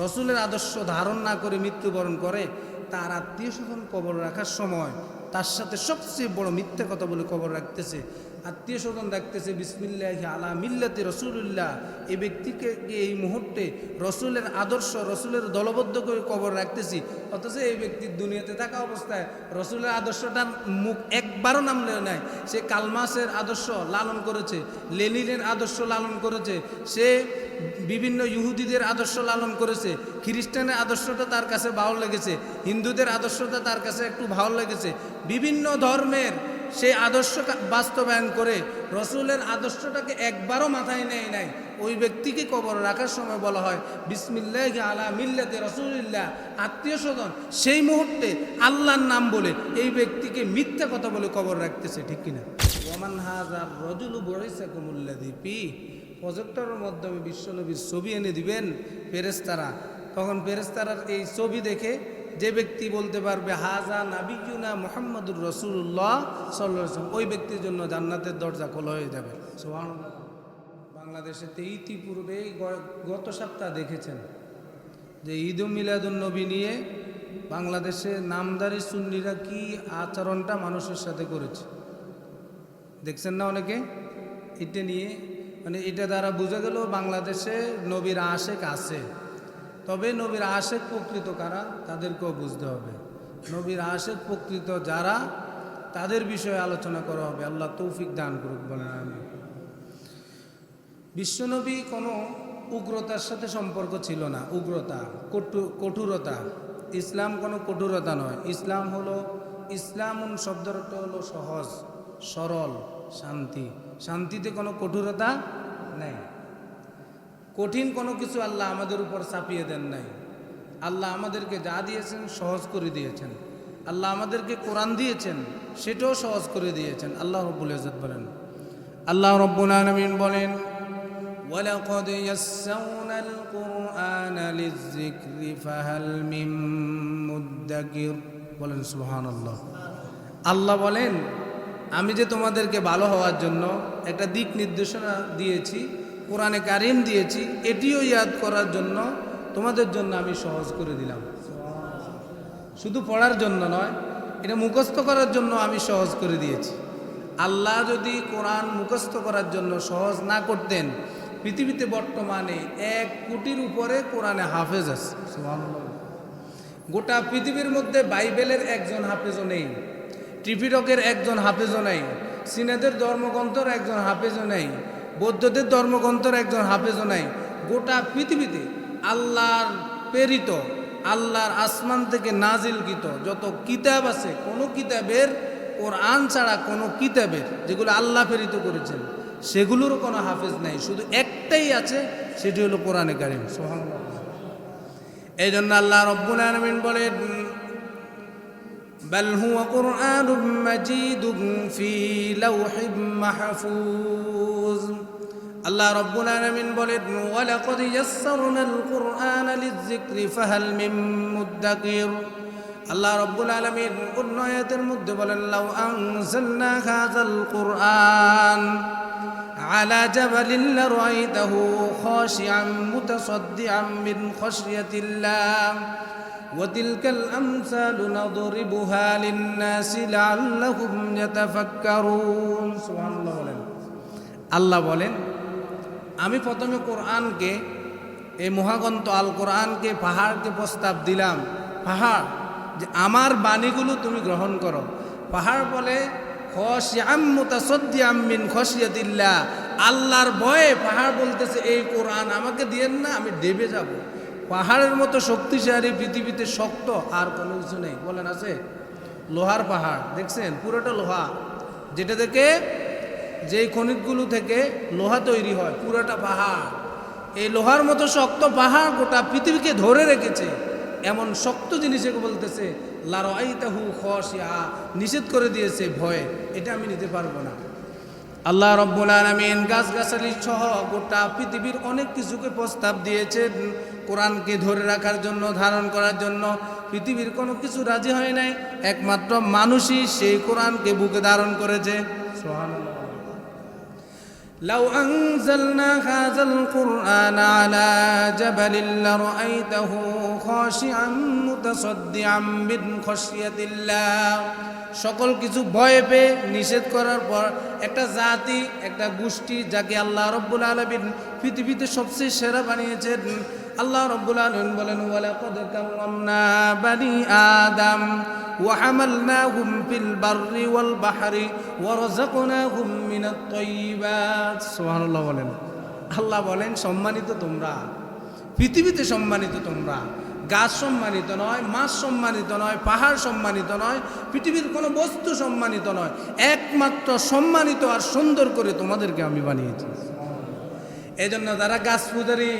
রসুলের আদর্শ ধারণ না করে মৃত্যুবরণ করে, তার আত্মীয় স্বজন কবর রাখার সময় তার সাথে সবচেয়ে বড় মিথ্যে কথা বলে কবর রাখতেছে। আত্মীয় স্বজন রাখতেছে বিসমিল্লাহ আলা মিল্লাতে রসুল্লাহ এই ব্যক্তিকে এই মুহূর্তে রসুলের আদর্শ, রসুলের দলবদ্ধ করে কবর রাখতেছি। অথচ এই ব্যক্তির দুনিয়াতে থাকা অবস্থায় রসুলের আদর্শটা মুখ একবারও নামলে নাই। সে কালমাসের আদর্শ লালন করেছে, লেনিনের আদর্শ লালন করেছে, সে বিভিন্ন ইহুদিদের আদর্শ লালন করেছে, খ্রিস্টানের আদর্শটা তার কাছে ভালো লেগেছে, হিন্দুদের আদর্শটা তার কাছে একটু ভালো লেগেছে। বিভিন্ন ধর্মের সেই আদর্শ বাস্তবায়ন করে রসুলের আদর্শটাকে একবারও মাথায় নেয় নাই। ওই ব্যক্তিকে কবর রাখার সময় বলা হয়, বিসমিল্লাহ আলা মিল্লাতে রসুলিল্লাহ। আত্মীয় স্বজন, সেই মুহূর্তে আল্লাহর নাম বলে এই ব্যক্তিকে মিথ্যা কথা বলে কবর রাখতেছে, ঠিক কিনা? ওমান হাজার রজুলু বড়াইসা কুমুল্লাদি পি প্রজেক্টরের মাধ্যমে বিশ্বনবীর ছবি এনে দিবেন ফেরেস্তারা তখন ফেরেস্তারার এই ছবি দেখে যে ব্যক্তি বলতে পারবে, হাজা নাবিকুনা মোহাম্মদুর রসুল্লাহ সাল্লাম ওই ব্যক্তির জন্য জান্নাতের দরজা খোলা হয়ে যাবে। সুবহানাল্লাহ। বাংলাদেশেতে ইতিপূর্বে গত সপ্তাহ দেখেছেন যে ঈদ মিলাদুল নবী নিয়ে বাংলাদেশে নামদারি সুন্নিরা কি আচরণটা মানুষের সাথে করেছে। দেখছেন না অনেকে? এটা নিয়ে মানে এটা দ্বারা বোঝা গেল বাংলাদেশে নবীর আশেক আছে। তবে নবীর আশেক প্রকৃত কারা? তাদেরকেও বুঝতে হবে। নবীর আশেক প্রকৃত যারা, তাদের বিষয়ে আলোচনা করা হবে। আল্লাহ তৌফিক দান করুক, বলেন আমি বিশ্বনবী কোনো উগ্রতার সাথে সম্পর্ক ছিল না। উগ্রতা কঠোরতা। ইসলাম কোনো কঠোরতা নয়। ইসলাম হলো ইসলাম অর্থ হলো সহজ, সরল, শান্তি। শান্তিতে কোনো কঠোরতা নেই। কঠিন কোনো কিছু আল্লাহ আমাদের উপর চাপিয়ে দেন নাই আল্লাহ আমাদেরকে যা দিয়েছেন সহজ করে দিয়েছেন আল্লাহ আমাদেরকে কোরআন দিয়েছেন সেটাও সহজ করে দিয়েছেন আল্লাহ রব্বুল ইজত বলেন আল্লাহ রব্বুল আলমিন বলেন ولقد يسرنا القرآن للذكر فهل من مدكر বলেন সুবহানাল্লাহ আল্লাহ বলেন আমি যে তোমাদেরকে ভালো হওয়ার জন্য একটা দিক নির্দেশনা দিয়েছি কোরআনে কারিম দিয়েছি এটিও ইয়াদ করার জন্য তোমাদের জন্য আমি সহজ করে দিলাম। শুধু পড়ার জন্য নয় এটা মুখস্থ করার জন্য আমি সহজ করে দিয়েছি। আল্লাহ যদি কোরআন মুখস্থ করার জন্য সহজ না করতেন পৃথিবীতে বর্তমানে এক কোটির উপরে কোরআনে হাফেজ আছে। গোটা পৃথিবীর মধ্যে বাইবেলের একজন হাফেজও নেই ত্রিপিটকের একজন হাফেজও নেই সিনেদের ধর্মগ্রন্থর একজন হাফেজও নেই বৌদ্ধদের ধর্মগ্রন্থর একজন হাফেজও নাই। গোটা পৃথিবীতে আল্লাহর প্রেরিত, আল্লাহর আসমান থেকে নাজিলকৃত যত কিতাব আছে, কোনো কিতাবের কোরআন ছাড়া কোনো কিতাবের যেগুলো আল্লাহ প্রেরিত করেছেন সেগুলোরও কোনো হাফেজ নাই। শুধু একটাই আছে, সেটি হলো কোরআনে কারিম। সুবহানাল্লাহ। এই জন্য আল্লাহ রব্বুল আলমিন বলেন بل هو قرآن مجيد في لوح محفوظ আল্লাহ রব্বুল আলামিন বলেন ওয়ালাকাদ ইয়াসসারনাল কুরআনা লিযিকরি ফাহাল মিন মুদ্দাকির আল্লাহ রব্বুল আলামিন অন্য আয়াতের মধ্যে বলেন লাউ আনজালনা হাযাল কুরআন على جبل لرأيته خاشعا متصدعا من خشية الله وتلك الأمثال نضربها للناس لعلهم يتفكرون سبحان الله বলেন আল্লাহ বলেন আমি প্রথমে কোরআনকে এই মহাগ্রন্থ আল কোরআনকে পাহাড়কে প্রস্তাব দিলাম পাহাড় যে আমার বাণীগুলো তুমি গ্রহণ করো পাহাড় বলে মিন খসিয়াতিল্লাহ আল্লাহর ভয়ে পাহাড় বলতেছে এই কোরআন আমাকে দিয়েন না আমি ডেবে যাব পাহাড়ের মতো শক্তিশালী, পৃথিবীতে শক্ত আর কোনো কিছু নেই। বলেন আছে? লোহার পাহাড়। দেখছেন? পুরোটা লোহা। যেটা থেকে যেই খনিকগুলো থেকে লোহা তৈরি হয়, পুরোটা পাহাড়। এই লোহার মতো শক্ত পাহাড় গোটা পৃথিবীকে ধরে রেখেছে। এমন শক্ত জিনিসকে বলতেছে, লারাইতাহু খসিয়া নিষেধ করে দিয়েছে ভয়ে। এটা আমি নিতে পারব না। আল্লাহ রব্বুল আলমিন গাছগাছালি সহ গোটা পৃথিবীর অনেক কিছুকে প্রস্তাব দিয়েছেন কোরআনকে ধরে রাখার জন্য, ধারণ করার জন্য। পৃথিবীর কোনো কিছু রাজি হয় নাই। একমাত্র মানুষই সেই কোরআনকে বুকে ধারণ করেছে। সুবহানাল্লাহ। لو أنزلنا هذا القرآن على جبل لرأيته خاشعا متصدعا من خشية الله সকল কিছু ভয় পেয়ে নিষেধ করার পর একটা জাতি একটা গোষ্ঠী যাকে আল্লাহ রব্বুল আলমিন পৃথিবীতে সবচেয়ে সেরা বানিয়েছেন আল্লাহ রব্বুল আলমিন বলেন ওয়ালাকাদ কাররামনা বানি আদম وحملناهم في البر والبحر ورزقناهم من الطيبات সুবহান আল্লাহ বলেন আল্লাহ বলেন সম্মানিত তোমরা পৃথিবীতে সম্মানিত তোমরা গাছ সম্মানিত নয় মাছ সম্মানিত নয় পাহাড় সম্মানিত নয় পৃথিবীর কোনো বস্তু সম্মানিত নয় একমাত্র সম্মানিত আর সুন্দর করে তোমাদেরকে আমি বানিয়েছি এই জন্য যারা গাছ পূজারি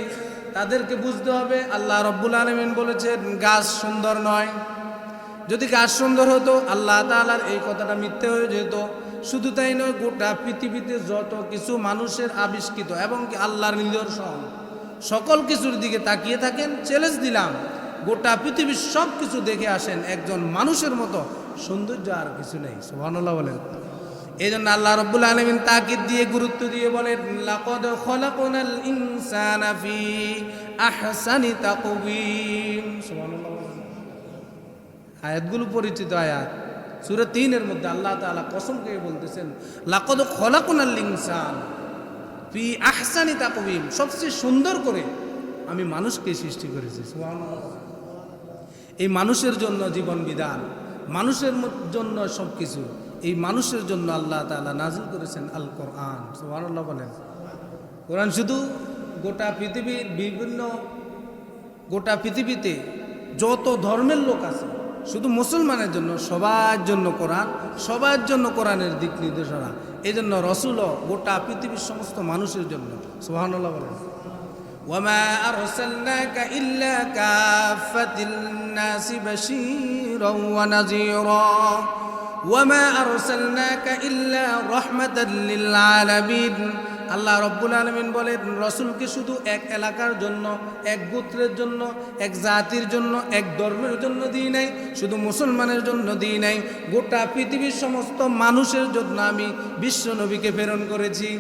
তাদেরকে বুঝতে হবে, আল্লাহ রব্বুল আলমিন বলেছেন, গাছ সুন্দর নয়। যদি গাছ সুন্দর হতো, আল্লাহ তালার এই কথাটা মিথ্যে হয়ে যেত। শুধু তাই নয়, গোটা পৃথিবীতে যত কিছু মানুষের আবিষ্কৃত এবং কি আল্লাহর নিদর্শন, সকল কিছুর দিকে তাকিয়ে থাকেন চ্যালেঞ্জ দিলাম। গোটা পৃথিবীর সব কিছু দেখে আসেন, একজন মানুষের মতো। সৌন্দর্য আর কিছু নেই সোহানুল্লাহ বলেন। এই জন্য আল্লাহ রব্বুল আলমিন তাকিদ দিয়ে, গুরুত্ব দিয়ে বলেন, লাকদ খলাকুনাল ইনসানা ফি আহসানি তাকবীম। আয়াতগুলো পরিচিত আয়াত। সুরে তিনের মধ্যে আল্লাহ তাআলা কসম করে বলতেছেন, লাকদ খলাকুনাল ইনসান ফি আহসানি তাকবীম সবচেয়ে সুন্দর করে আমি মানুষকে সৃষ্টি করেছি এই মানুষের জন্য জীবন বিধান, মানুষের জন্য সব কিছু এই মানুষের জন্য আল্লাহ তাআলা নাজিল করেছেন আল কোরআন সুবহানাল্লাহ বলেন কোরআন শুধু গোটা পৃথিবীর বিভিন্ন গোটা পৃথিবীতে যত ধর্মের লোক আছে শুধু মুসলমানের জন্য সবার জন্য কোরআন সবার জন্য কোরআনের দিক নির্দেশনা এই জন্য রসুলও গোটা পৃথিবীর সমস্ত মানুষের জন্য সুবহানাল্লাহ বলেন وما أرسلناك إلا كافة الناس بشيرا ونذيرا ওয়ামা أرسلناك إلا رحمة للعالمين। আল্লাহ রব্বুল আলমিন বলেন, রসুলকে শুধু এক এলাকার জন্য, এক গোত্রের জন্য, এক জাতির জন্য, এক ধর্মের জন্য দিই নাই, শুধু মুসলমানের জন্য দিই নাই। গোটা পৃথিবীর সমস্ত মানুষের জন্য আমি বিশ্ব নবীকে প্রেরণ করেছি।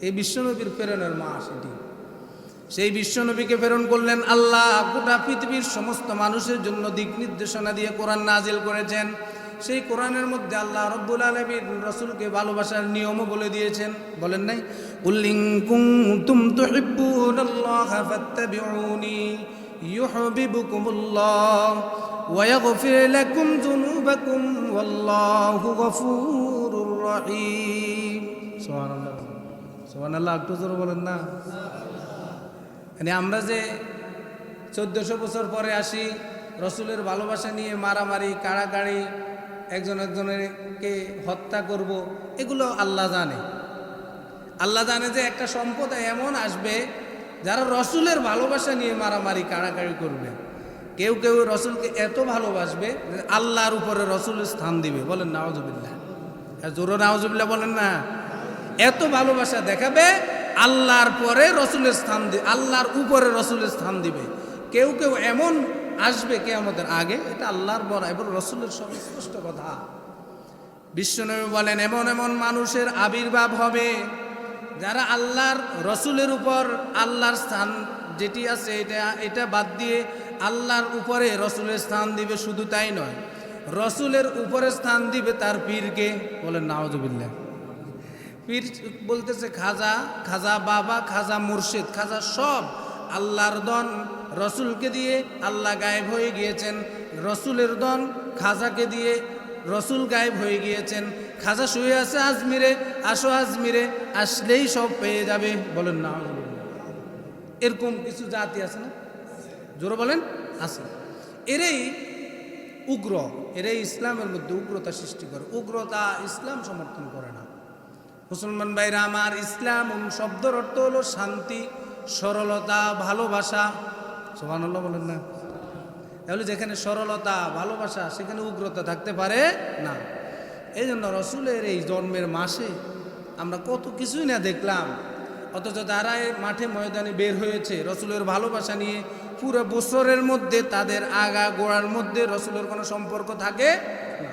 এই বিশ্বনবীর প্রেরণের মাস এটি। সেই বিশ্বনবীকে প্রেরণ করলেন আল্লাহ। গোটা পৃথিবীর সমস্ত মানুষের জন্য দিক নির্দেশনা দিয়ে কোরআন নাজিল করেছেন। সেই কোরআনের মধ্যে আল্লাহ রব্বুল আলমীর রসুলকে ভালোবাসার নিয়মও বলে দিয়েছেন বলেন নাই উল্লিং কুনতুম তুহিব্বুনাল্লাহ ফাত্তাবিউনি ইউহিব্বুকুমুল্লাহ ويغفر لكم ذنوبكم والله غفور رحيم سبحان الله سبحان الله একটু জোরে বলেন না মানে আমরা যে চোদ্দশো বছর পরে আসি রসুলের ভালোবাসা নিয়ে মারামারি কাড়াকাড়ি একজন একজনেরকে হত্যা করব, এগুলো আল্লাহ জানে। আল্লাহ জানে যে একটা সম্প্রদায় এমন আসবে, যারা রসুলের ভালোবাসা নিয়ে মারামারি, কাড়াকাড়ি করবে। কেউ কেউ রসুলকে এত ভালোবাসবে আল্লাহর উপরে রসুলের স্থান দিবে। বলেন নাওজুবিল্লাহ জোরো নাওজুবিল্লাহ বলেন না। এত ভালোবাসা দেখাবে, আল্লাহর পরে রসুলের স্থান দিবে আল্লাহর উপরে রসুলের স্থান দিবে। কেউ কেউ এমন আসবে কে আমাদের আগে, এটা আল্লাহর বড় এবং রসুলের সব কথা। বিশ্বনবী বলেন, এমন এমন মানুষের আবির্ভাব হবে, যারা আল্লাহর, রসুলের উপর আল্লাহর স্থান যেটি আছে, এটা এটা বাদ দিয়ে আল্লাহর উপরে রসুলের স্থান দিবে শুধু তাই নয়। রসুলের উপরে স্থান দিবে তার পীরকে, বলেন নাওজবিল্লা পীর বলতেছে, খাজা খাজা বাবা, খাজা মুর্শিদ, খাজা সব আল্লাহর দন রসুলকে দিয়ে আল্লাহ গায়েব হয়ে গিয়েছেন। রসুলের দন খাজাকে দিয়ে রসুল গায়েব হয়ে গিয়েছেন। খাজা শুয়ে আছে আজমিরে, আসো আজমিরে, আসলেই সব পেয়ে যাবে বলেন না এরকম কিছু জাতি আছে না? জোরে বলেন, আছে। এরাই উগ্র, এরাই ইসলামের মধ্যে উগ্রতা সৃষ্টি করে। উগ্রতা ইসলাম সমর্থন করে না। মুসলমান ভাইরা, আমার ইসলাম শব্দের অর্থ হলো শান্তি, সরলতা, ভালোবাসা। সোহানুল্লাহ বলেন না। তাহলে যেখানে সরলতা, ভালোবাসা, সেখানে উগ্রতা থাকতে পারে না। এই জন্য রসুলের এই জন্মের মাসে আমরা কত কিছুই না দেখলাম। অথচ এই মাঠে ময়দানে বের হয়েছে, রসুলের ভালোবাসা নিয়ে পুরো বছরের মধ্যে তাদের আগা গোড়ার মধ্যে রসুলের কোনো সম্পর্ক থাকে না।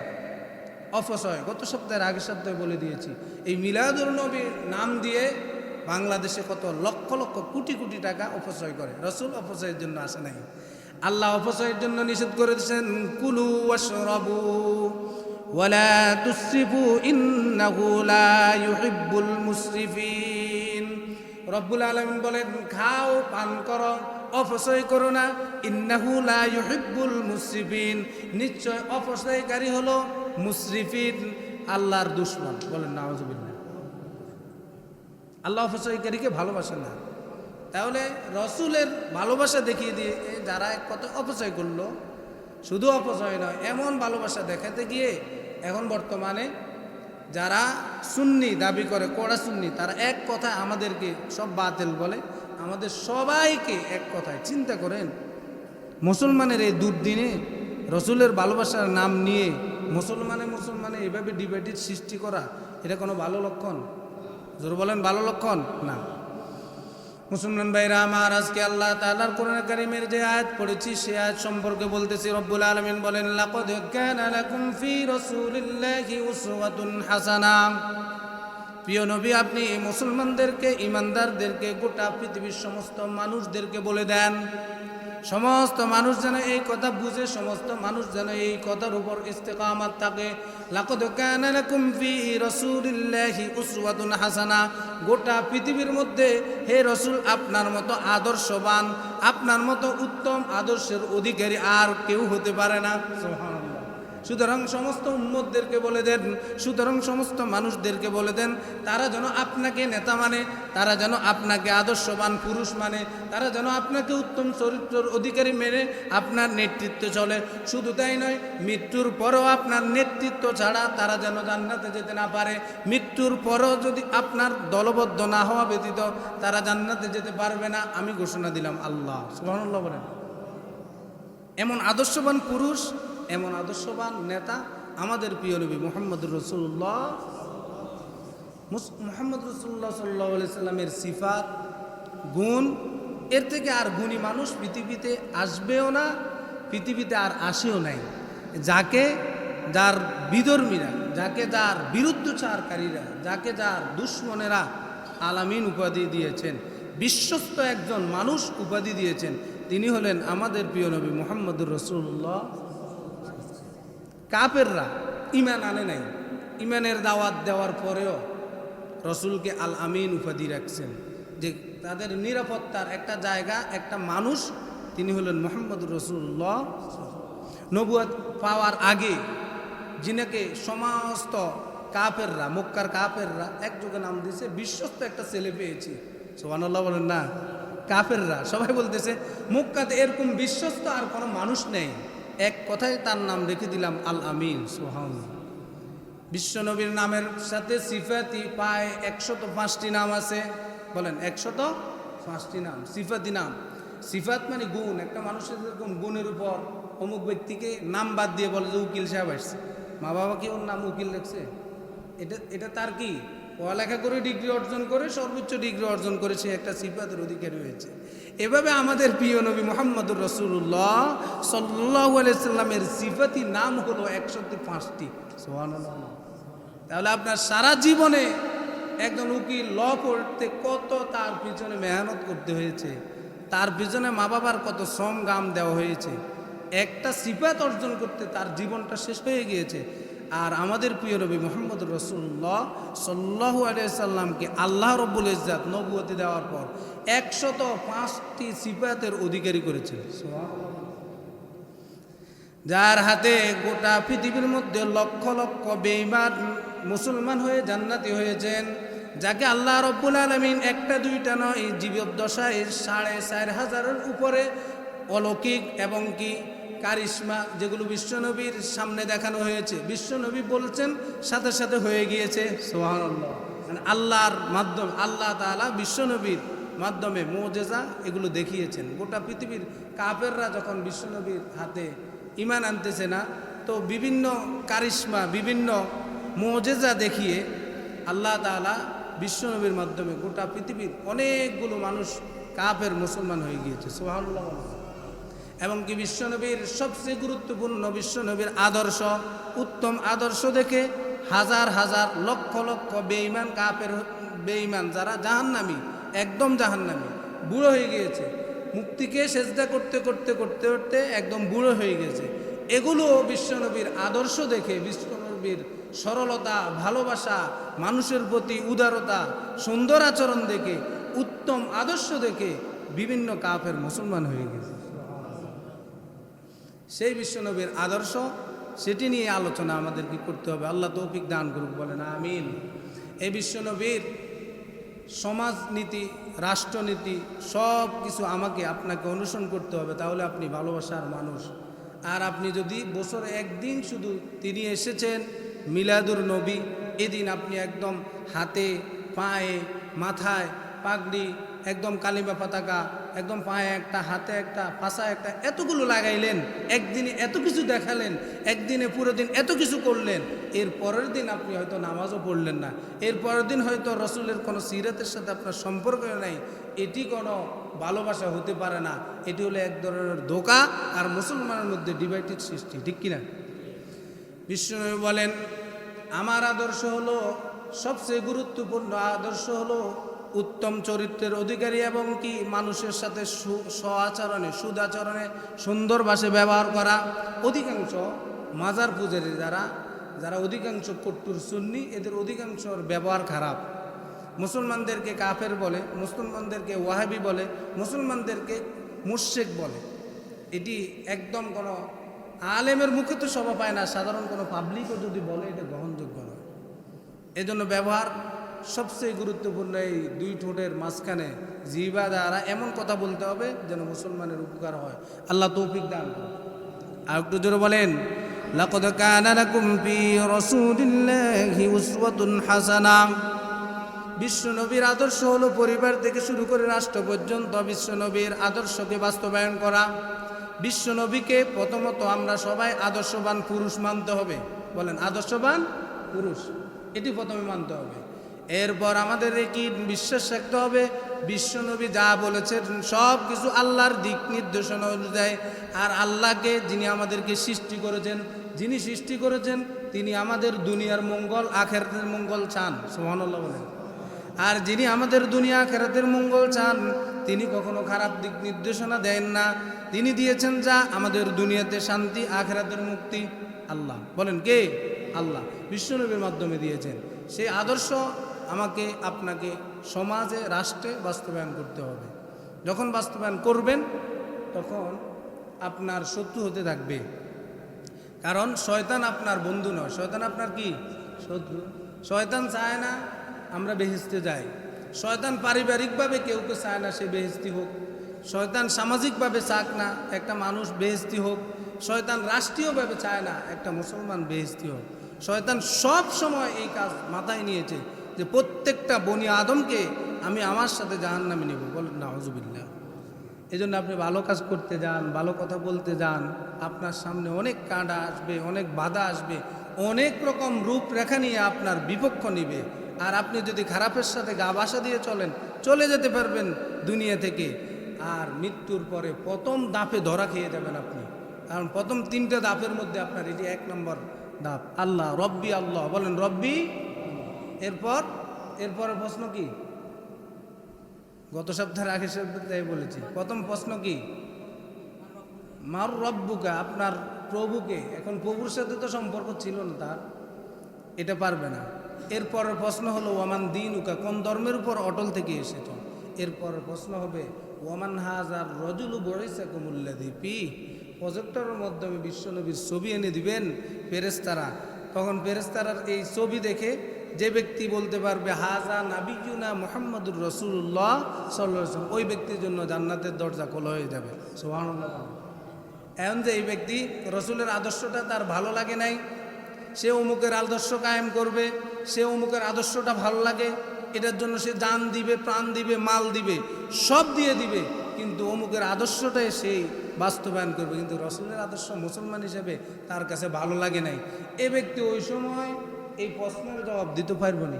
অপচয়, গত সপ্তাহের আগের সপ্তাহে বলে দিয়েছি, এই মিলাদুল নবীর নাম দিয়ে বাংলাদেশে কত লক্ষ লক্ষ কোটি কোটি টাকা অপচয় করে। রসুল অপচয়ের জন্য আসে নাই। আল্লাহ অপচয়ের জন্য নিষেধ করে দিয়েছেন, কুলু ওয়াশরাবু ওয়ালা তুসরিফু ইন্নাহু লা ইউহিব্বুল মুসরিফিন। রব্বুল আলামিন বলেন, খাও, পান করো, অপচয় করো না। ইন্নাহু লা ইউহিব্বুল মুসরিফিন। নিশ্চয় অপচয়কারী হলো মুসরিফিন, আল্লাহর দুশ্মন। বলেন, নাউজুবিল্লাহ। আল্লাহ অপচয়কারীকে ভালোবাসে না। তাহলে রসুলের ভালোবাসা দেখিয়ে দিয়ে যারা এক কথা অপচয় করল, শুধু অপচয় নয়, এমন ভালোবাসা দেখাতে গিয়ে এখন বর্তমানে যারা সুন্নি দাবি করে, কড়া সুন্নি, তারা এক কথায় আমাদেরকে সব বাতিল বলে। আমাদের সবাইকে এক কথায় চিন্তা করেন, মুসলমানের এই দুর্দিনে রসুলের ভালোবাসার নাম নিয়ে মুসলমানে মুসলমানে এভাবে ডিবেটির সৃষ্টি করা, এটা কোনো ভালো লক্ষণ? জোর বলেন, ভালো লক্ষণ? না। মুসলমান ভাইরা, আমার আজকে আল্লাহ তাআলার কোরআন কারীমের যে আয়াত পড়েছি, সে আয়াত সম্পর্কে বলতেছি, রব্বুল আলামিন বলেন, লাকাদ হাসানা। প্রিয় নবী, আপনি মুসলমানদেরকে, ইমানদারদেরকে, গোটা পৃথিবীর সমস্ত মানুষদেরকে বলে দেন সমস্ত মানুষ যেন এই কথা বুঝে, সমস্ত মানুষ যেন এই কথার উপর ইস্তেকামাত থাকে। লাকদ কানা লাকুম ফি রাসূলিল্লাহি উসওয়াতুন হাসানা। গোটা পৃথিবীর মধ্যে হে রসুল, আপনার মতো আদর্শবান, আপনার মতো উত্তম আদর্শের অধিকারী আর কেউ হতে পারে না। সুবহানাল্লাহ। সুতরাং সমস্ত উম্মতদেরকে বলে দেন, সুতরাং সমস্ত মানুষদেরকে বলে দেন, তারা যেন আপনাকে নেতা মানে তারা যেন আপনাকে আদর্শবান পুরুষ মানে তারা যেন আপনাকে উত্তম চরিত্রের অধিকারী মেনে আপনার নেতৃত্ব চলে। শুধু তাই নয়, মৃত্যুর পরও আপনার নেতৃত্ব ছাড়া তারা যেন জান্নাতে যেতে না পারে। মৃত্যুর পরও যদি আপনার দলবদ্ধ না হওয়া ব্যতীত তারা জান্নাতে যেতে পারবে না, আমি ঘোষণা দিলাম আল্লাহ। বলেন। এমন আদর্শবান পুরুষ এমন আদর্শবান নেতা আমাদের প্রিয় নবী মোহাম্মদ রসুল্লাহ মোহাম্মদ রসুল্লাহ সাল্লাহ সাল্লামের সিফাত, গুণ, এর থেকে আর গুণী মানুষ পৃথিবীতে আসবেও না, পৃথিবীতে আর আসেও নাই। যাকে যার বিধর্মীরা, যাকে যার বিরুদ্ধচারকারীরা, যাকে যার দুশ্মনেরা আলামিন উপাধি দিয়েছেন, বিশ্বস্ত একজন মানুষ উপাধি দিয়েছেন, তিনি হলেন আমাদের প্রিয় নবী মোহাম্মদুর রসুল্লাহ কাপেররা ইমান আনে নাই। ইমানের দাওয়াত দেওয়ার পরেও রসুলকে আল আমিন উপাধি রাখছেন। যে তাদের নিরাপত্তার একটা জায়গা, একটা মানুষ, তিনি হলেন মোহাম্মদুর রসুল্লাহ নবুয়াত পাওয়ার আগে যিনাকে সমস্ত কাপেররা মক্কার কাপেররা একযোগে নাম দিয়েছে, বিশ্বস্ত একটা ছেলে পেয়েছি। সোহানুল্লাহ বলেন না, কাফেররা। সবাই বলতেছে, মক্কাতে এরকম বিশ্বস্ত আর কোনো মানুষ নেই। এক কথায় তার নাম রেখে দিলাম আল আমিন সোহান বিশ্বনবীর নামের সাথে সিফাতি প্রায় একশত পাঁচটি নাম আছে। বলেন, একশত পাঁচটি নাম, সিফাতি নাম। সিফাত মানে গুণ, একটা মানুষের যেরকম গুণের উপর অমুক ব্যক্তিকে নাম বাদ দিয়ে বলে যে উকিল সাহেব আসছে। মা বাবা কি ওর নাম উকিল লেখছে এটা এটা তার কি? পড়ালেখা করে ডিগ্রি অর্জন করে, সর্বোচ্চ ডিগ্রি অর্জন করে সে একটা সিফাতের অধিকারী হয়েছে। এভাবে আমাদের প্রিয় নবী মোহাম্মদুর রসুল্লাহ সাল্লাহ সাল্লামের সিফাতি নাম হলো একশোটি পাঁচটি। তাহলে আপনার সারা জীবনে একজন উকিল ল পড়তে কত তার পিছনে মেহনত করতে হয়েছে? তার পিছনে মা বাবার কত শ্রম, গাম দেওয়া হয়েছে? একটা সিফাত অর্জন করতে তার জীবনটা শেষ হয়ে গিয়েছে। আর আমাদের প্রিয় নবী মোহাম্মদ রসুল্লাহ সাল্লাহু আলিয়াল্লামকে আল্লাহ রব্বুল ইজাত নবুয়তি দেওয়ার পর একশত পাঁচটি সিফাতের অধিকারী করেছেন। যার হাতে গোটা পৃথিবীর মধ্যে লক্ষ লক্ষ বেইমান মুসলমান হয়ে জান্নাতি হয়েছেন, যাকে আল্লাহ রব্বুল আলমিন একটা, দুইটা নয়, জীবদ্দশায় সাড়ে চার হাজারের উপরে অলৌকিক এবং কি কারিশ্মা যেগুলো বিশ্বনবীর সামনে দেখানো হয়েছে। বিশ্বনবী বলছেন, সাথে সাথে হয়ে গিয়েছে। সোহানুল্লাহ মানে আল্লাহর মাধ্যমে, আল্লাহ তালা বিশ্বনবীর মাধ্যমে মোজেজা এগুলো দেখিয়েছেন। গোটা পৃথিবীর কাপেররা যখন বিশ্বনবীর হাতে ইমান আনতেছে না, তো বিভিন্ন কারিশ্মা, বিভিন্ন মোজেজা দেখিয়ে আল্লাহ তালা বিশ্বনবীর মাধ্যমে গোটা পৃথিবীর অনেকগুলো মানুষ কাপের মুসলমান হয়ে গিয়েছে। সোহানুল্লাহ এবং কি বিশ্বনবীর সবচেয়ে গুরুত্বপূর্ণ বিশ্বনবীর আদর্শ, উত্তম আদর্শ দেখে হাজার হাজার লক্ষ লক্ষ বেঈমান কাপের বেঈমান যারা জাহান্নামী, একদম জাহান্নামী, বুড়ো হয়ে গিয়েছে। মুক্তিকে সেজদা করতে করতে করতে করতে একদম বুড়ো হয়ে গেছে এগুলো বিশ্বনবীর আদর্শ দেখে, বিশ্বনবীর সরলতা, ভালোবাসা, মানুষের প্রতি উদারতা সুন্দর আচরণ দেখে, উত্তম আদর্শ দেখে বিভিন্ন কাফের মুসলমান হয়ে গেছে সেই বিশ্বনবীর আদর্শ, সেটি নিয়ে আলোচনা আমাদেরকে করতে হবে। আল্লাহ তৌফিক দান করুক, বলেন আমিন। এই বিশ্বনবীর সমাজনীতি, রাষ্ট্রনীতি সব কিছু আমাকে, আপনাকে অনুসরণ করতে হবে, তাহলে আপনি ভালোবাসার মানুষ। আর আপনি যদি বছরে একদিন শুধু তিনি এসেছেন, মিলাদুর নবী, এদিন আপনি একদম হাতে, পায়ে, মাথায়, পাগড়ি, একদম কালিমা পতাকা একদম পায়ে একটা, হাতে একটা পাশা একটা, এতগুলো লাগাইলেন, একদিনে এত কিছু দেখালেন, একদিনে পুরো দিন এত কিছু করলেন। এর পরের দিন আপনি হয়তো নামাজও পড়লেন না। এর পরের দিন হয়তো রসুলের কোনো সিরাতের সাথে আপনার সম্পর্ক নাই। এটি কোনো ভালোবাসা হতে পারে না। এটি হলো এক ধরনের ধোকা আর মুসলমানের মধ্যে ডিভাইডেড সৃষ্টি, ঠিক কিনা? বিষ্ণু বলেন, আমার আদর্শ হলো, সবচেয়ে গুরুত্বপূর্ণ আদর্শ হলো উত্তম চরিত্রের অধিকারী এবং কি মানুষের সাথে সু- সআচরণে, সুদাচরণে সুন্দর ভাষে ব্যবহার করা। অধিকাংশ মাজার পূজারী যারা যারা অধিকাংশ কট্টুর সুন্নি, এদের অধিকাংশর ব্যবহার খারাপ। মুসলমানদেরকে কাফের বলে, মুসলমানদেরকে ওয়াহাবি বলে, মুসলমানদেরকে মুশেক বলে। এটি একদম কোনো আলেমের মুখে তো সভা পায় না, সাধারণ কোনো পাবলিকও যদি বলে, এটা গ্রহণযোগ্য নয়। এজন্য ব্যবহার সবচেয়ে গুরুত্বপূর্ণ এই দুই ঠোঁটের মাঝখানে জিবা দ্বারা এমন কথা বলতে হবে যেন মুসলমানের উপকার হয়। আল্লাহ তৌফিক দান। আর একটু জোরে বলেন বিশ্বনবীর আদর্শ হলো পরিবার থেকে শুরু করে রাষ্ট্র পর্যন্ত বিশ্বনবীর আদর্শকে বাস্তবায়ন করা। বিশ্বনবীকে প্রথমত আমরা সবাই আদর্শবান পুরুষ মানতে হবে। বলেন, আদর্শবান পুরুষ। এটি প্রথমে মানতে হবে। এরপর আমাদের কি বিশ্বাস রাখতে হবে? বিশ্বনবী যা বলেছেন, সব কিছু আল্লাহর দিক নির্দেশনা অনুযায়ী। আর আল্লাহকে যিনি আমাদেরকে সৃষ্টি করেছেন, যিনি সৃষ্টি করেছেন, তিনি আমাদের দুনিয়ার মঙ্গল, আখেরাতের মঙ্গল চান। সুবহানাল্লাহ বলেন। আর যিনি আমাদের দুনিয়া, আখেরাতের মঙ্গল চান, তিনি কখনো খারাপ দিক নির্দেশনা দেন না। তিনি দিয়েছেন যা, আমাদের দুনিয়াতে শান্তি, আখেরাতের মুক্তি, আল্লাহ। বলেন কে? আল্লাহ। বিশ্বনবীর মাধ্যমে দিয়েছেন। সেই আদর্শ আমাকে আপনাকে সমাজে, রাষ্ট্রে বাস্তবায়ন করতে হবে। যখন বাস্তবায়ন করবেন, তখন আপনার শত্রু হতে থাকবে। কারণ শয়তান আপনার বন্ধু নয়। শয়তান আপনার কি? শত্রু। শয়তান চায় না আমরা বেহেস্তে যাই। শয়তান পারিবারিকভাবে কেউ কেউ চায় না সে বেহেস্তি হোক। শয়তান সামাজিকভাবে চাক না একটা মানুষ বেহেস্তি হোক। শয়তান রাষ্ট্রীয়ভাবে চায় না একটা মুসলমান বেহেস্তি হোক। শয়তান সব সময় এই কাজ মাথায় নিয়েছে। যে প্রত্যেকটা বনি আদমকে আমি আমার সাথে জাহান্নামে নেব। বলেন না হজুবিল্লা এই জন্য আপনি ভালো কাজ করতে যান, ভালো কথা বলতে যান। আপনার সামনে অনেক কাঁটা আসবে, অনেক বাধা আসবে, অনেক রকম রূপরেখা নিয়ে আপনার বিপক্ষ নিবে। আর আপনি যদি খারাপের সাথে গা বাসা দিয়ে চলেন, চলে যেতে পারবেন দুনিয়া থেকে। আর মৃত্যুর পরে প্রথম দাঁপে ধরা খেয়ে যাবেন আপনি। কারণ প্রথম তিনটে দাপের মধ্যে আপনার এটি এক নম্বর দাপ। আল্লাহ, রব্বি আল্লাহ। বলেন, রব্বি এরপর, এরপরের প্রশ্ন কি? গত সপ্তাহের আগে সপ্তাহে বলেছি। প্রথম প্রশ্ন কি? মার রব্বুকা, আপনার প্রভুকে। এখন প্রভুর সাথে তো সম্পর্ক ছিল না তার। এটা পারবে না। এরপরের প্রশ্ন হলো, ওয়ামান দিন উকা কোন ধর্মের উপর অটল থেকে এসেছ? এরপরের প্রশ্ন হবে, ওয়ামান হাজার রজুলু বড়ইসা কুমুল্লাদি পি প্রজেক্টরের মাধ্যমে বিশ্বনবীর ছবি এনে দিবেন পেরেস্তারা তখন পেরেস্তারার এই ছবি দেখে যে ব্যক্তি বলতে পারবে, হাজা নাবিজুনা মোহাম্মদুর রসুল্লাহ সাল্লাম ওই ব্যক্তির জন্য জান্নাতের দরজা খোলা হয়ে যাবে। সোহান এখন যে এই ব্যক্তি রসুলের আদর্শটা তার ভালো লাগে নাই, সে অমুকের আদর্শ কায়েম করবে, সে অমুকের আদর্শটা ভালো লাগে, এটার জন্য সে জান দিবে, প্রাণ দিবে, মাল দিবে, সব দিয়ে দিবে, কিন্তু অমুকের আদর্শটাই সেই বাস্তবায়ন করবে। কিন্তু রসুলের আদর্শ মুসলমান হিসেবে তার কাছে ভালো লাগে নাই। এ ব্যক্তি ওই সময় এই প্রশ্নের জবাব দিতে পারব না?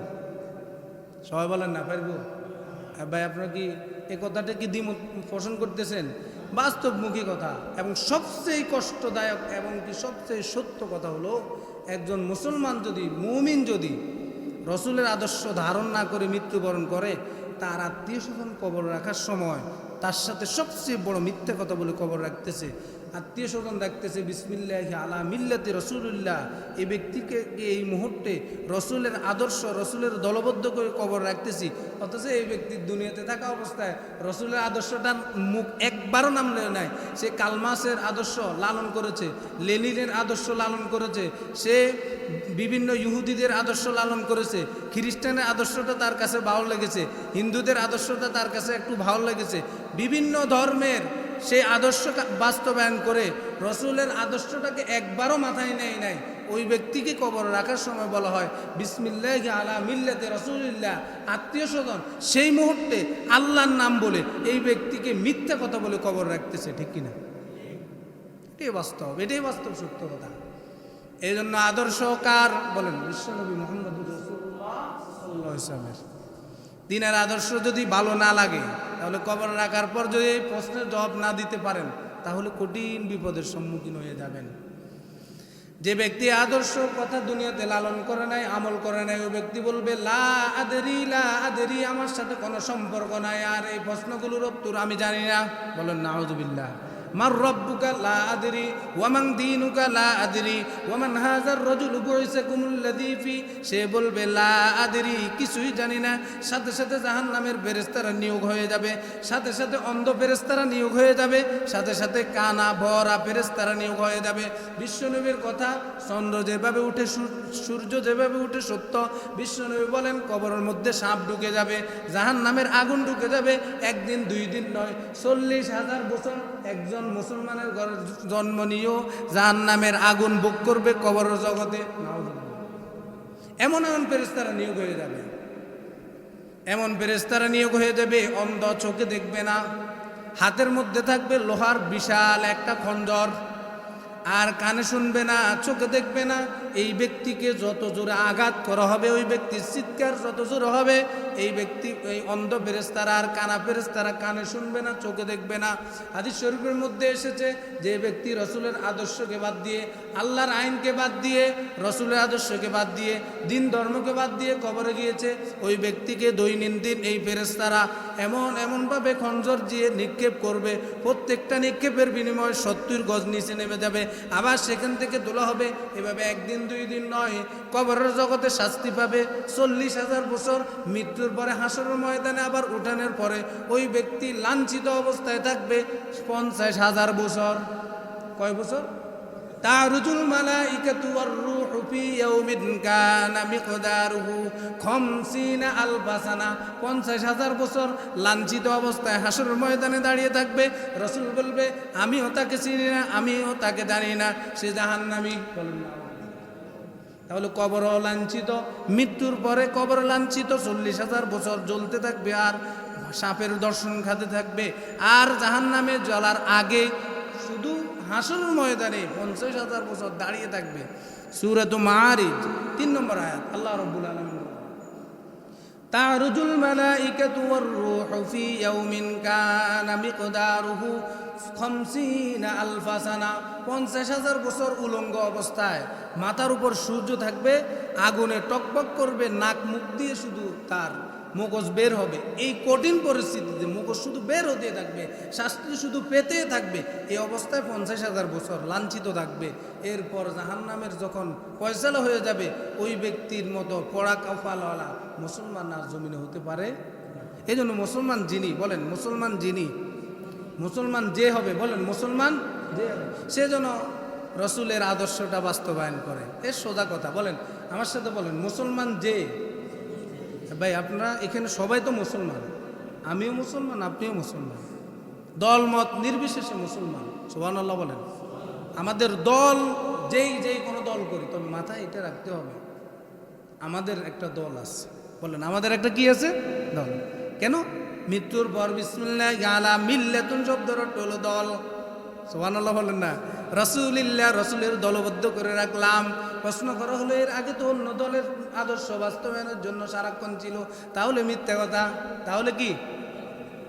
সবাই বলেন না, পারব। ভাই, আপনারা কি এ কথাটা কি দ্বিমত পোষণ করতেছেন? বাস্তবমুখী কথা। এবং সবচেয়ে কষ্টদায়ক এবং কি সবচেয়ে সত্য কথা হলো, একজন মুসলমান যদি, মুমিন যদি রসুলের আদর্শ ধারণ না করে মৃত্যুবরণ করে, তার আত্মীয় স্বজন কবর রাখার সময় তার সাথে সবচেয়ে বড় মিথ্যে কথা বলে কবর রাখতেছে। আত্মীয় স্বজন রাখতেছে বিসমিল্লাহ আলা মিল্লাতে রসুল্লাহ এই ব্যক্তিকে এই মুহূর্তে রসুলের আদর্শ, রসুলের দলবদ্ধ করে কবর রাখতেছি। অথচ এই ব্যক্তির দুনিয়াতে থাকা অবস্থায় রসুলের আদর্শটা মুখ একবারও নাম নেয় সে কালমাসের আদর্শ লালন করেছে, লেনিনের আদর্শ লালন করেছে, সে বিভিন্ন ইহুদিদের আদর্শ লালন করেছে, খ্রিস্টানের আদর্শটা তার কাছে ভালো লেগেছে, হিন্দুদের আদর্শটা তার কাছে একটু ভালো লেগেছে। বিভিন্ন ধর্মের সেই আদর্শ বাস্তবায়ন করে রসুলের আদর্শটাকে একবারও মাথায় নেয় নাই। ওই ব্যক্তিকে কবর রাখার সময় বলা হয়, বিসমিল্লাহ আলা মিল্লাতে রসুলিল্লাহ। আত্মীয় স্বজন সেই মুহূর্তে আল্লাহর নাম বলে এই ব্যক্তিকে মিথ্যা কথা বলে কবর রাখতেছে, ঠিক কিনা? এটাই বাস্তব এটাই বাস্তব সত্য কথা। এই জন্য আদর্শ কার? বলেন, বিশ্বনবী মোহাম্মদ রসুল্লাহ ইসলামের দিনের আদর্শ যদি ভালো না লাগে, তাহলে কবর রাখার পর যদি এই প্রশ্নের জবাব না দিতে পারেন, তাহলে কঠিন বিপদের সম্মুখীন হয়ে যাবেন। যে ব্যক্তি আদর্শ কথা দুনিয়াতে লালন করে নাই, আমল করে নাই ওই ব্যক্তি বলবে, লা আদেরি লা আদেরি, আমার সাথে কোনো সম্পর্ক নাই। আর এই প্রশ্নগুলোর উত্তর আমি জানি না। বলেন, নাউজুবিল্লাহ। মার রব্বুকা লা আদরি ওয়ামান দিনুকা লা আদরি ওয়ামান হাজার রজুল বুইসাকুমুল্লাযী ফি, সে বলবে লা আদরি, কিছুই জানি না। সাথে সাথে জাহান্নামের ফেরেশতারা নিয়োগ হয়ে যাবে, সাথে সাথে অন্ধ ফেরেশতারা নিয়োগ হয়ে যাবে, সাথে সাথে কানা ভরা ফেরেশতারা নিয়োগ হয়ে যাবে। বিশ্বনবীর কথা চন্দ্র যেভাবে উঠে সূর- সূর্য যেভাবে উঠে সত্য, বিশ্বনবী বলেন, কবরের মধ্যে সাপ ঢুকে যাবে জাহান নামের আগুন ঢুকে যাবে, একদিন, দুই দিন নয়, চল্লিশ হাজার বছর একজন মুসলমানের ঘরে জন্ম নিয়েও জাহান নামের আগুন বুক করবে কবরের জগতে এমন এমন ফেরেশতারা নিয়োগ হয়ে যাবে। এমন ফেরেশতারা নিয়োগ হয়ে যাবে, অন্ধ চোখে দেখবে না, হাতের মধ্যে থাকবে লোহার বিশাল একটা খঞ্জর, আর কানে শুনবে না, চোখে দেখবে না এই ব্যক্তিকে যত জোরে আঘাত করা হবে, ওই ব্যক্তির চিৎকার যত জোরে হবে, এই ব্যক্তি, এই অন্ধ ফেরেস্তারা আর কানা ফেরেস্তারা কানে শুনবে না, চোখে দেখবে না। হাদিস শরীফের মধ্যে এসেছে যে ব্যক্তি রসুলের আদর্শকে বাদ দিয়ে, আল্লাহর আইনকে বাদ দিয়ে, রসুলের আদর্শকে বাদ দিয়ে, দিন ধর্মকে বাদ দিয়ে কবরে গিয়েছে, ওই ব্যক্তিকে দৈনন্দিন এই ফেরেস্তারা এমন এমনভাবে খঞ্জর দিয়ে নিক্ষেপ করবে, প্রত্যেকটা নিক্ষেপের বিনিময়ে সত্তর গজ নিচে নেমে যাবে, আবার সেখান থেকে তোলা হবে। এভাবে একদিন দুই দিন নয়, কবরের জগতে শাস্তি পাবে। চল্লিশ হাজার বছর মৃত্যুর পরে হাসরের ময়দানে আবার উঠানের পরে ওই ব্যক্তি লাঞ্ছিত অবস্থায় থাকবে পঞ্চাশ হাজার বছর। কয় বছর? ফি ইয়াউমিন কানা মিকদারুহু 50 আলফা সানা 50000 বছর লাঞ্ছিত অবস্থায় হাসরের ময়দানে দাঁড়িয়ে থাকবে। রাসূল বলবে, আমিও তাকে চিনি না, আমিও তাকে জানি না, সে জাহান্নামী। বলেন তাহলে কবর লাঞ্ছিত মৃত্যুর পরে কবর লাঞ্ছিত চল্লিশ হাজার বছর জ্বলতে থাকবে আর সাপের দর্শন খাতে থাকবে আর জাহান নামে জ্বলার আগে শুধু হাসর ময়দানে পঞ্চাশ হাজার বছর দাঁড়িয়ে থাকবে সুরত মারিজ তিন নম্বর আয়াত আল্লাহ রব্বুল আলমিন تعرج الملائكة والروح في يوم كان مقداره খমসিনা আলফাসানা, পঞ্চাশ হাজার বছর উলঙ্গ অবস্থায়। মাথার উপর সূর্য থাকবে, আগুনে টকবক করবে, নাক মুখ দিয়ে শুধু তার মুখোশ বের হবে। এই কঠিন পরিস্থিতিতে মুখোশ শুধু বের হতে থাকবে, শাস্তি শুধু পেতে থাকবে। এই অবস্থায় পঞ্চাশ হাজার বছর লাঞ্ছিত থাকবে। এরপর জাহান্নামের যখন ফয়সালা হয়ে যাবে, ওই ব্যক্তির মতো পড়া কফালওয়ালা মুসলমান আর জমিনে হতে পারে এই জন্য মুসলমান যিনি, বলেন মুসলমান যিনি মুসলমান যে হবে, বলেন মুসলমান যে সে যেন রসুলের আদর্শটা বাস্তবায়ন করে। এ সোজা কথা, বলেন, আমার সাথে বলেন, মুসলমান যে? ভাই, আপনারা এখানে সবাই তো মুসলমান। আমিও মুসলমান, আপনিও মুসলমান। দল, মত নির্বিশেষে মুসলমান। সোহান আল্লাহ বলেন। আমাদের দল, যেই যেই কোনো দল করি, তবে মাথায় এটা রাখতে হবে। আমাদের একটা দল আছে। বলেন, আমাদের একটা কি আছে? দল। কেন? মৃত্যুর পর বিসমিল্লাহ গালা মিল্লাতুন শব্দের অর্থ হলো দল। সোহানাল্লাহ বলেন না। রসুলিল্লাহ, রসুলের দলবদ্ধ করে রাখলাম। প্রশ্ন করা হলো, এর আগে তো অন্য দলের আদর্শ বাস্তবায়নের জন্য সারাক্ষণ ছিল। তাহলে মিথ্যা কথা। তাহলে কি?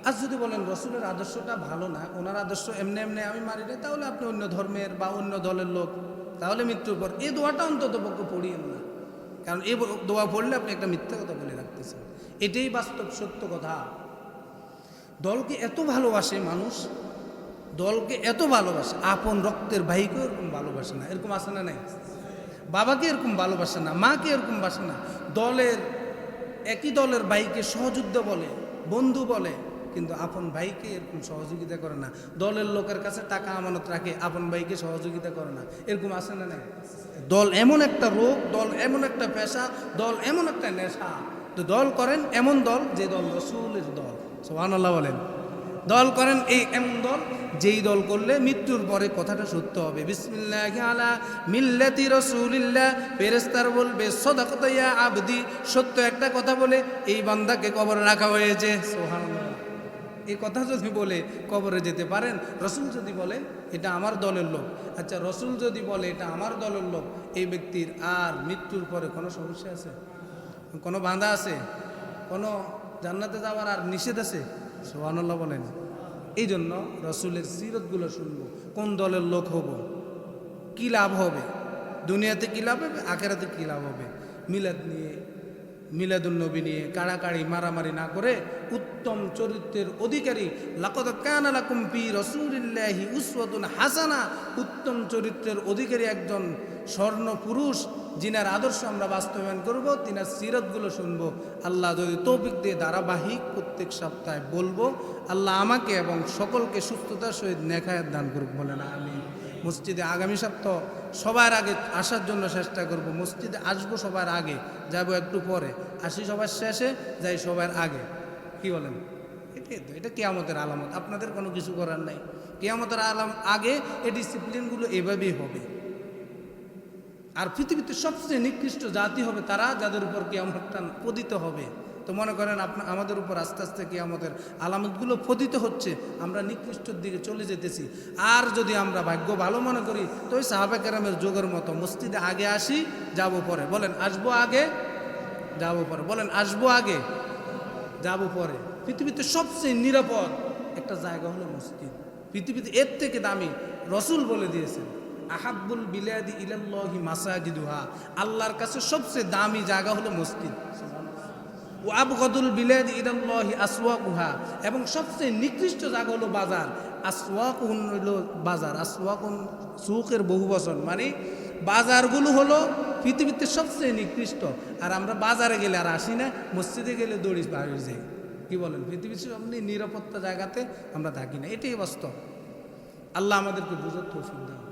আর যদি বলেন, রসুলের আদর্শটা ভালো না, ওনার আদর্শ এমনি এমনি আমি মারি না তাহলে আপনি অন্য ধর্মের বা অন্য দলের লোক। তাহলে মৃত্যুর পর এই দোয়াটা অন্তত পক্ষে পড়িয়েন না। কারণ এই দোয়া পড়লে আপনি একটা মিথ্যা কথা বলে রাখতেছেন। এটাই বাস্তব সত্য কথা। দলকে এত ভালোবাসে মানুষ, দলকে এত ভালোবাসে, আপন রক্তের ভাইকেও এরকম ভালোবাসে না। এরকম আসে না নাই? বাবাকে এরকম ভালোবাসে না, মাকে এরকম বাসে না। দলের, একই দলের ভাইকে সহযোদ্ধা বলে, বন্ধু বলে, কিন্তু আপন ভাইকে এরকম সহযোগিতা করে না। দলের লোকের কাছে টাকা আমানত রাখে, আপন ভাইকে সহযোগিতা করে না। এরকম আসে না নাই? দল এমন একটা রোগ, দল এমন একটা পেশা, দল এমন একটা নেশা। তো দল করেন এমন দল যে দল রসুলের দল। সোহান আল্লাহ বলেন। দল করেন এই এমন দল, যেই দল করলে মৃত্যুর পরে কথাটা সত্য হবে। বিসমিল্লাহ মিল্লাতি বলবে আবদি। সত্য একটা কথা বলে, এই বান্দাকে কবর রাখা হয়েছে। সুবহানাল্লাহ। এই কথা যদি বলে, কবরে যেতে পারেন? রসুল যদি বলে, এটা আমার দলের লোক। আচ্ছা রসুল যদি বলে, এটা আমার দলের লোক, এই ব্যক্তির আর মৃত্যুর পরে কোনো সমস্যা আছে? কোনো বাঁধা আছে? কোনো জান্নাতে যাওয়ার আর নিষেধ আছে? সোহানুল্লাহ বলেন। এই জন্য রসুলের সিরতগুলো শুনব। কোন দলের লোক হব? কি লাভ হবে? দুনিয়াতে কি লাভ হবে? আখেরাতে কি লাভ হবে? মিলাদ নিয়ে মিলাদুন্নবী নিয়ে কাড়াকাড়ি, মারামারি না করে উত্তম চরিত্রের অধিকারী লাকত কানা লাকুম পি রসুলিল্লাহি হাসানা, উত্তম চরিত্রের অধিকারী একজন স্বর্ণ পুরুষ যিনার আদর্শ আমরা বাস্তবায়ন করব, তিনার সিরতগুলো শুনব। আল্লাহ যদি তৌফিক দিয়ে ধারাবাহিক প্রত্যেক সপ্তাহে বলব, আল্লাহ আমাকে এবং সকলকে সুস্থতার সহিত নেখায়াত দান করুক বলেন আমি মসজিদে আগামী সপ্তাহ সবার আগে আসার জন্য চেষ্টা করব। মসজিদে আসব সবার আগে, যাব একটু পরে। আসি সবার শেষে, যাই সবার আগে। কি বলেন? এটাই তো, এটা কেয়ামতের আলামত। আপনাদের কোনো কিছু করার নাই। কেয়ামতের আলাম, আগে এই ডিসিপ্লিনগুলো এভাবেই হবে। আর পৃথিবীতে সবচেয়ে নিকৃষ্ট জাতি হবে তারা, যাদের উপর কেয়ামতটা পদিত হবে। তো মনে করেন আপনার আমাদের উপর আস্তে আস্তে কেয়ামতের আলামতগুলো পতিত হচ্ছে, আমরা নিকৃষ্টর দিকে চলে যেতেছি। আর যদি আমরা ভাগ্য ভালো মনে করি, তো ওই সাহাবা কেরামের যোগের মতো মসজিদে আগে আসি, যাব পরে। বলেন, আসব আগে? যাব পরে। বলেন, আসব আগে? যাব পরে। পৃথিবীতে সবচেয়ে নিরাপদ একটা জায়গা হলো মসজিদ। পৃথিবীতে এর থেকে দামি রসুল বলে দিয়েছেন। আহাব্বুল বিলাদি ইলাল্লাহি মাসাজিদুহা। আল্লাহর কাছে সবচেয়ে দামি জায়গা হলো মসজিদ। ও আবগদুল বিলাদ ইলাল্লাহি আসওয়াকুহা। এবং সবচেয়ে নিকৃষ্ট জায়গা হলো বাজার। আসওয়াকুন হলো বাজার। আসওয়াকুন সুকের বহু বচন মানে বাজারগুলো হলো পৃথিবীতে সবচেয়ে নিকৃষ্ট। আর আমরা বাজারে গেলে আর আসি না, মসজিদে গেলে দৌড়ি বাইরে যাই। কি বলেন? পৃথিবীর আপনি নিরাপত্তা জায়গাতে আমরা থাকি না। এটাই বাস্তব। আল্লাহ আমাদেরকে বুঝার তৌফিক দাও।